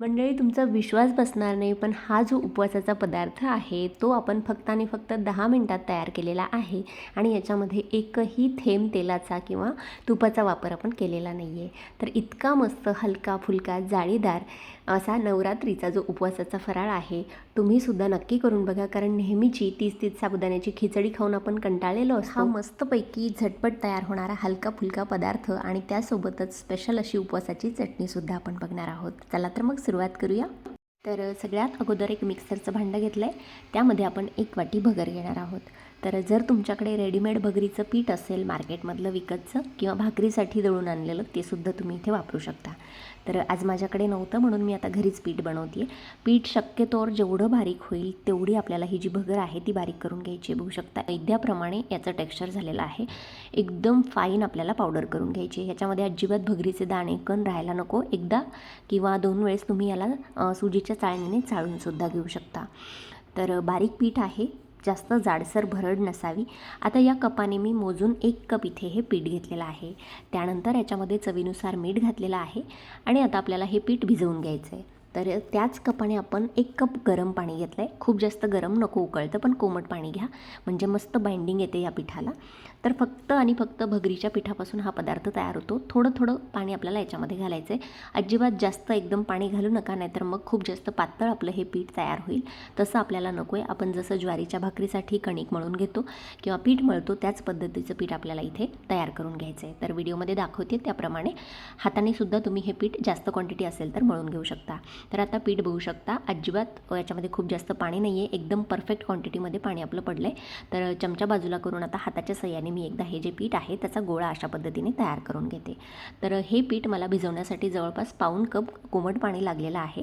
मंडळी तुमचा विश्वास बसणार नाही पण हा जो उपवासाचा पदार्थ आहे तो आपण फक्त आणि फक्त दहा मिनटात तयार केलेला आहे आणि याच्यामध्ये एकही थेंब तेलाचा किंवा तुपाचा वापर आपण केलेला नाही आहे तर इतका मस्त हलका फुलका जाळीदार असा नवरात्रीचा जो उपवासाचा फराळ आहे तुम्हीसुद्धा नक्की करून बघा. कारण नेहमीची तीस तीस साबुदाण्याची खिचडी खाऊन आपण कंटाळलेलो असतो. हा मस्तपैकी झटपट तयार होणारा हलका फुलका पदार्थ आणि त्यासोबतच स्पेशल अशी उपवासाची चटणीसुद्धा आपण बघणार आहोत. चला तर मग सुरुवात करूया. तर सगळ्यात अगोदर एक मिक्सरचं भांडं घेतलं आहे त्यामध्ये आपण एक वाटी भगर घेणार आहोत. तर जर तुमच्याकडे रेडीमेड भगरीचं पीठ असेल मार्केटमधलं विकतचं किंवा भाकरीसाठी दळून आणलेलं ते सुद्धा तुम्ही इथे वापरू शकता. तर आज माझ्याकडे नव्हतं म्हणून मी आता घरीच पीठ बनवते आहे पीठ शक्यतोवर जेवढं बारीक होईल तेवढी आपल्याला ही जी भगर आहे ती बारीक करून घ्यायची आहे. बघू शकता वैद्याप्रमाणे याचं टेक्स्चर झालेलं आहे. एकदम फाईन आपल्याला पावडर करून घ्यायची आहे. ह्याच्यामध्ये अजिबात भगरीचे दाणे कण राहायला नको. एकदा किंवा दोन वेळेस तुम्ही याला सुजीच्या चाळणीने चाळूनसुद्धा घेऊ शकता. तर बारीक पीठ आहे. जास्त जाडसर भरड नसावी. आता या कपाने मी मोजून एक कप इथे हे पीठ घेतलेलं आहे. त्यानंतर याच्यामध्ये चवीनुसार मीठ घातलेलं आहे आणि आता आपल्याला हे पीठ भिजवून घ्यायचं आहे तर त्याच कपाने आपण एक कप गरम पाणी घेतलं आहे खूप जास्त गरम नको उकळतं पण कोमट पाणी घ्या. म्हणजे मस्त बाइंडिंग येते या पिठाला. तर फक्त आणि फक्त भगरीच्या पिठापासून हा पदार्थ तयार होतो. थोडं थोडं पाणी आपल्याला याच्यामध्ये घालायचं आहे अजिबात जास्त एकदम पाणी घालू नका नाहीतर मग खूप जास्त पातळ आपलं हे पीठ तयार होईल. तसं आपल्याला नको आहे आपण जसं ज्वारीच्या भाकरीसाठी कणिक मळून घेतो किंवा पीठ मळतो त्याच पद्धतीचं पीठ आपल्याला इथे तयार करून घ्यायचं आहे तर व्हिडिओमध्ये दाखवते त्याप्रमाणे. हाताने सुद्धा तुम्ही हे पीठ जास्त क्वांटिटी असेल तर मळून घेऊ शकता. तर आता पीठ बघू शकता. अजिबात याच्यामध्ये खूप जास्त पाणी नाही आहे एकदम परफेक्ट क्वांटिटीमध्ये पाणी आपलं पडलं आहे तर चमचा बाजूला करून आता हाताच्या सहाय्याने मी एकदा हे जे पीठ आहे त्याचा गोळा अशा पद्धतीने तयार करून घेते. तर हे पीठ मला भिजवण्यासाठी जवळपास पाऊण कप कोमट पाणी लागलेलं आहे.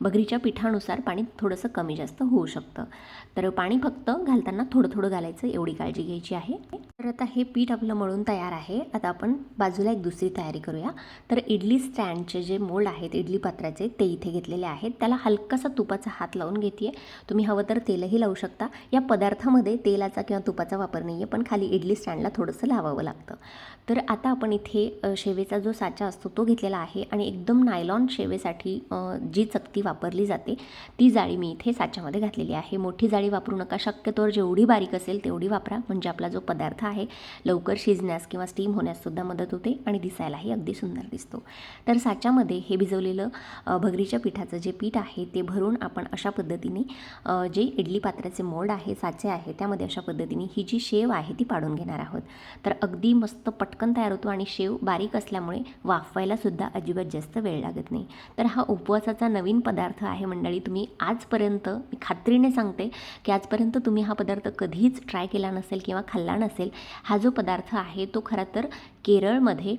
बगरीच्या पिठानुसार पाणी थोडंसं कमी जास्त होऊ शकतं. तर पाणी फक्त घालताना थोडं थोडं घालायचं. एवढी काळजी घ्यायची आहे. तर आता हे पीठ आपलं मळून तयार आहे. आता आपण बाजूला एक दुसरी तयारी करूया. तर इडली स्टँडचे जे मोल्ड आहेत इडली पात्राचे ते इथे घेतलेले आहेत. त्याला हलकासा तुपाचा हात लावून घेते तुम्ही हवं तर तेलही लावू शकता. या पदार्थामध्ये तेलाचा किंवा तुपाचा वापर नाही आहे पण खाली इडली स्टँडला थोडंसं लावावं लागतं. तर आता आपण इथे शेवेचा जो साचा असतो तो घेतलेला आहे आणि एकदम नायलॉन शेवेसाठी जी चकती वापरली जाते ती जाळी मी इथे साच्यामध्ये घातलेली आहे. मोठी जाळी वापरू नका. शक्यतोवर जेवढी बारीक असेल तेवढी वापरा. म्हणजे आपला जो पदार्थ आहे लवकर शिजण्यास किंवा स्टीम होण्याससुद्धा मदत होते आणि दिसायलाही अगदी सुंदर दिसतो. तर साच्यामध्ये हे भिजवलेलं भगरीच्या पिठाचं जे पीठ आहे ते भरून आपण अशा पद्धतीने जे इडली पात्राचे मोड आहे साचे आहे त्यामध्ये अशा पद्धतीने ही जी शेव आहे ती पाडून घेणार आहोत. तर अगदी मस्त पटकन तयार होतो आणि शेव बारीक असल्यामुळे वाफवायलासुद्धा अजिबात जास्त वेळ लागत नाही. तर हा उपवासाचा नवीन पदार्थ आहे मंडळी तुम्ही आजपर्यंत मी खात्रीने सांगते की आजपर्यंत तुम्ही हा पदार्थ कधीच ट्राय केला नसेल किंवा खाल्ला नसेल हा जो पदार्थ आहे तो खरा तर केरळमध्ये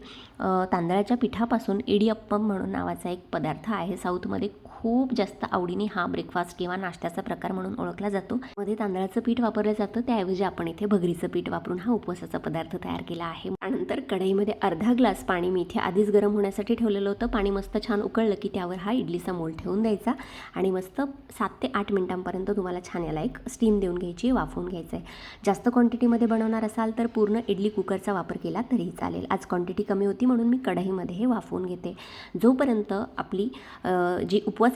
तांदळाच्या पिठापासून इडियप्पम म्हणून नावाचा एक पदार्थ आहे. साऊथमध्ये खूप जास्त आवडीने हा ब्रेकफास्ट किंवा नाश्त्याचा प्रकार म्हणून ओळखला जातो. मध्ये तांदळाचं पीठ वापरलं जातं. त्याऐवजी आपण इथे भगरीचं पीठ वापरून हा उपवासाचा पदार्थ तयार केला आहे. त्यानंतर कढईमध्ये अर्धा ग्लास पाणी मी इथे आधीच गरम होण्यासाठी ठेवलेलं होतं. पाणी मस्त छान उकळलं की त्यावर हा इडलीचा मोल ठेवून द्यायचा आणि मस्त सात ते आठ मिनिटांपर्यंत तुम्हाला छान याला एक स्टीम देऊन घ्यायची वाफवून घ्यायचं आहे जास्त क्वांटिटीमध्ये बनवणार असाल तर पूर्ण इडली कुकरचा वापर केला तरीही चालेल. आज क्वांटिटी कमी होती म्हणून मी कढईमध्ये हे वाफवून घेते. जोपर्यंत आपली अ,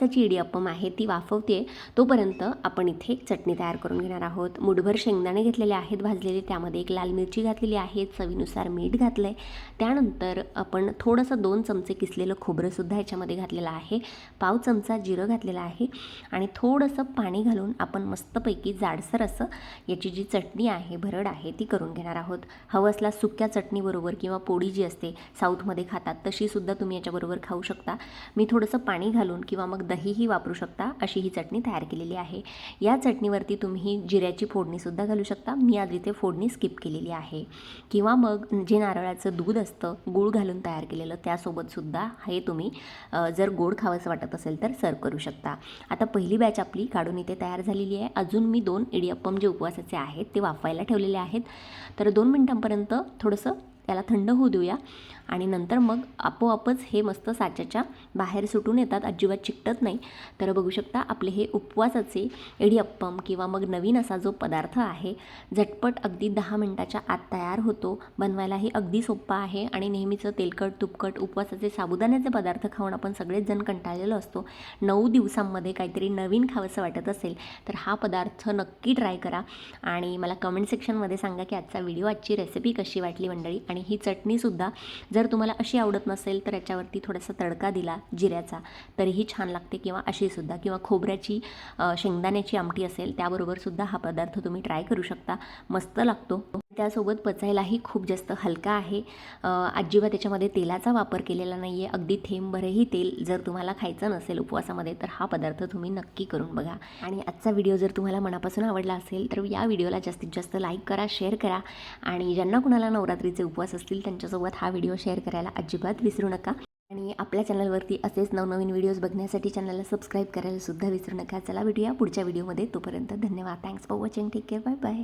जी उपवासाची आहे ती वाफवते. तोपर्यंत आपण इथे एक चटणी तयार करून घेणार आहोत. मुठभर शेंगदाणे घेतलेले आहेत भाजलेले. त्यामध्ये एक लाल मिरची घातलेली आहे चवीनुसार मीठ घातलं आहे त्यानंतर आपण थोडंसं दोन चमचे किसलेलं खोबरंसुद्धा याच्यामध्ये घातलेलं आहे. पाव चमचा जिरं घातलेलं आहे. आणि थोडंसं पाणी घालून आपण मस्तपैकी जाडसर असं याची जी चटणी आहे भरड आहे ती करून घेणार आहोत. हवं असला सुक्या चटणीबरोबर किंवा पोळी जी असते साऊथमध्ये खातात तशीसुद्धा तुम्ही याच्याबरोबर खाऊ शकता. मी थोडंसं पाणी घालून किंवा मग दहीही वापरू शकता अशी ही चटणी तयार केलेली आहे. या चटणीवरती तुम्ही जिऱ्याची फोडणीसुद्धा घालू शकता. मी आज इथे फोडणी स्किप केलेली आहे. किंवा मग जे नारळाचं दूध असतं गूळ घालून तयार केलेलं त्यासोबतसुद्धा हे तुम्ही जर गोड खावंसं वाटत असेल तर सर्व करू शकता. आता पहिली बॅच आपली काढून इथे तयार झालेली आहे. अजून मी दोन इडियप्पम जे उपवासाचे आहेत ते वाफवायला ठेवलेले आहेत. तर दोन मिनटांपर्यंत थोडंसं त्याला थंड होऊ देऊया. आणि नंतर मग आपोआपच हे मस्त साच्याच्या बाहेर सुटून येतात. अजिबात चिकटत नाही. तर बघू शकता आपले हे उपवासाचे इडियप्पम किंवा मग नवीन असा जो पदार्थ आहे झटपट अगदी दहा मिनटाच्या आत तयार होतो. बनवायलाही अगदी सोप्पा आहे. आणि नेहमीचं तेलकट तुपकट उपवासाचे साबुदाण्याचे पदार्थ खाऊन आपण सगळेच जण कंटाळलेलो असतो. नऊ दिवसांमध्ये काहीतरी नवीन खावंसं वाटत असेल तर हा पदार्थ नक्की ट्राय करा. आणि मला कमेंट सेक्शनमध्ये सांगा की आजचा व्हिडिओ आजची रेसिपी कशी वाटली मंडळी? आणि ही चटणीसुद्धा जर तुम्हाला अशी आवडत नसेल तर याच्यावरती थोडासा तडका दिला जिऱ्याचा तरीही छान लागते किंवा अशीसुद्धा किंवा खोबऱ्याची शेंगदाण्याची आमटी असेल त्याबरोबर सुद्धा हा पदार्थ तुम्ही ट्राय करू शकता. मस्त लागतो. त्यासोबत पचायलाही खूप जास्त हलका आहे. अजिबात त्याच्यामध्ये तेलाचा वापर केलेला नाही आहे अगदी थेंबभरही तेल जर तुम्हाला खायचं नसेल उपवासामध्ये तर हा पदार्थ तुम्ही नक्की करून बघा. आणि आजचा व्हिडिओ जर तुम्हाला मनापासून आवडला असेल तर या व्हिडिओला जास्तीत जास्त लाईक करा शेअर करा. आणि ज्यांना कुणाला नवरात्रीचे उपवास असतील त्यांच्यासोबत हा व्हिडिओ शेअर करायला अजिबात विसरू नका. आणि आपल्या चॅनलवरती असेच नवनवीन व्हिडिओज बघण्यासाठी चॅनलला सबस्क्राईब करायला सुद्धा विसरू नका. चला भेटूया पुढच्या व्हिडिओमध्ये. तोपर्यंत धन्यवाद. Thanks for watching take care bye bye